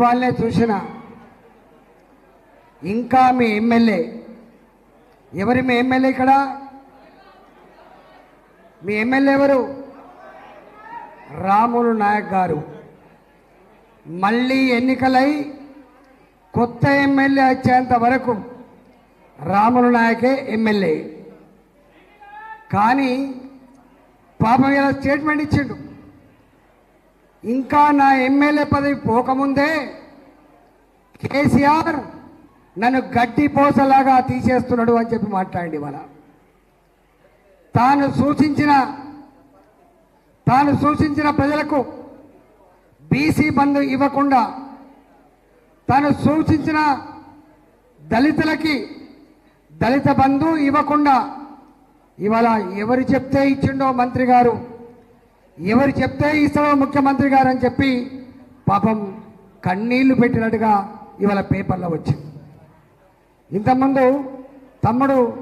ఇవాళనే చూసిన ఇంకా మీ ఎమ్మెల్యే. ఎవరి మీ ఎమ్మెల్యే ఇక్కడ? మీ ఎమ్మెల్యే ఎవరు? రాములు నాయక్ గారు. మళ్ళీ ఎన్నికలై కొత్త ఎమ్మెల్యే వచ్చేంత వరకు రాములు నాయకే ఎమ్మెల్యే. కానీ పాపం ఇలా స్టేట్మెంట్ ఇచ్చిండు. ఇంకా నా ఎమ్మెల్యే పదవి పోకముందే కేసీఆర్ నన్ను గడ్డి పోసలాగా తీసేస్తున్నాడు అని చెప్పి మాట్లాడండి ఇవాళ. తాను సూచించిన తాను సూచించిన ప్రజలకు బీసీ బంధు ఇవ్వకుండా తాను సూచించిన దళితులకి దళిత బంధు ఇవ్వకుండా ఇవాళ ఎవరు చెప్తే ఇచ్చిండో మంత్రి గారు? ఎవరు చెప్తే ఇస్తాడో ముఖ్యమంత్రి గారు అని చెప్పి పాపం కన్నీళ్ళు పెట్టినట్టుగా ఇవాళ పేపర్లో వచ్చింది. ఇంతకుముందు తమ్ముడు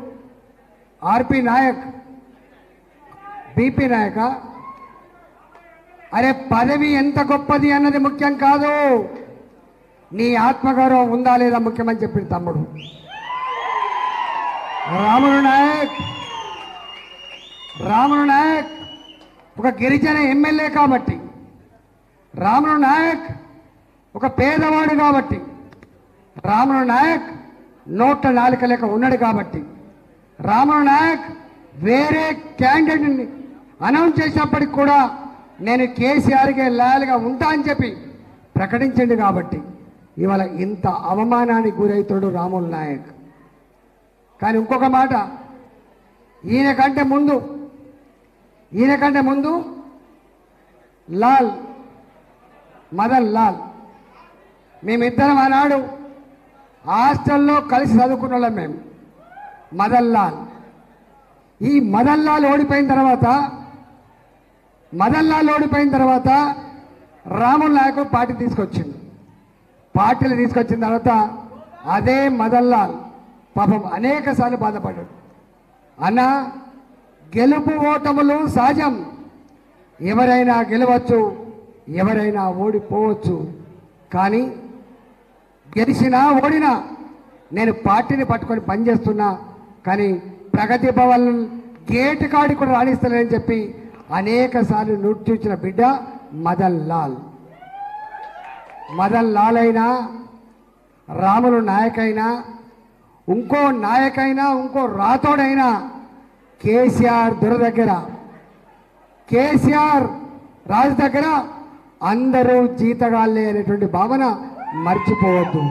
ఆర్పి నాయక్ బీపీ నాయక అరే పదవి ఎంత గొప్పది అన్నది ముఖ్యం కాదు. నీ ఆత్మగౌరవం ఉందా లేదా ముఖ్యమని చెప్పింది తమ్ముడు. రాముడు నాయక్ రాముడు నాయక్ ఒక గిరిజన ఎమ్మెల్యే కాబట్టి రాముడు నాయక్ ఒక పేదవాడు కాబట్టి రామును నాయక్ నోట్ల నాలుక లేక ఉన్నాడు కాబట్టి రాముడు నాయక్ వేరే క్యాండిడేట్ని అనౌన్స్ చేసినప్పటికి కూడా నేను కేసీఆర్కి లాయల్గా ఉంటా అని చెప్పి ప్రకటించండి కాబట్టి ఇవాళ ఇంత అవమానానికి గురవుతాడు రాముల్ నాయక్. కానీ ఇంకొక మాట ఈయన కంటే ముందు ఈయన కంటే ముందు లాల్ మదన్ లాల్. మేమిద్దరం ఆనాడు హాస్టల్లో కలిసి చదువుకున్న వాళ్ళం మేము. మదన్ లాల్. ఈ మదన్ లాల్ ఓడిపోయిన తర్వాత మదన్ లాల్ ఓడిపోయిన తర్వాత రాముల్ నాయకు పార్టీ తీసుకొచ్చింది పార్టీలు తీసుకొచ్చిన తర్వాత అదే మదన్ లాల్ పాపం అనేక సార్లు బాధపడ్డాడు. అన్నా గెలుపు ఓటములు సహజం. ఎవరైనా గెలవచ్చు ఎవరైనా ఓడిపోవచ్చు. కానీ గెలిచినా ఓడినా నేను పార్టీని పట్టుకొని పనిచేస్తున్నా కానీ ప్రగతి భవన్ గేట్ కాడి కూడా రాణిస్తలేని చెప్పి అనేక సార్లు నృత్యించిన బిడ్డ మదన్ లాల్. మదన్ లాల్ అయినా రాములు నాయకైనా ఇంకో నాయకైనా ఇంకో రాతోడైనా కేసీఆర్ దొర దగ్గర. కేసీఆర్ రాజు దగ్గర అందరూ జీతగాళ్ళే అనేటువంటి భావన మర్చిపోవద్దు.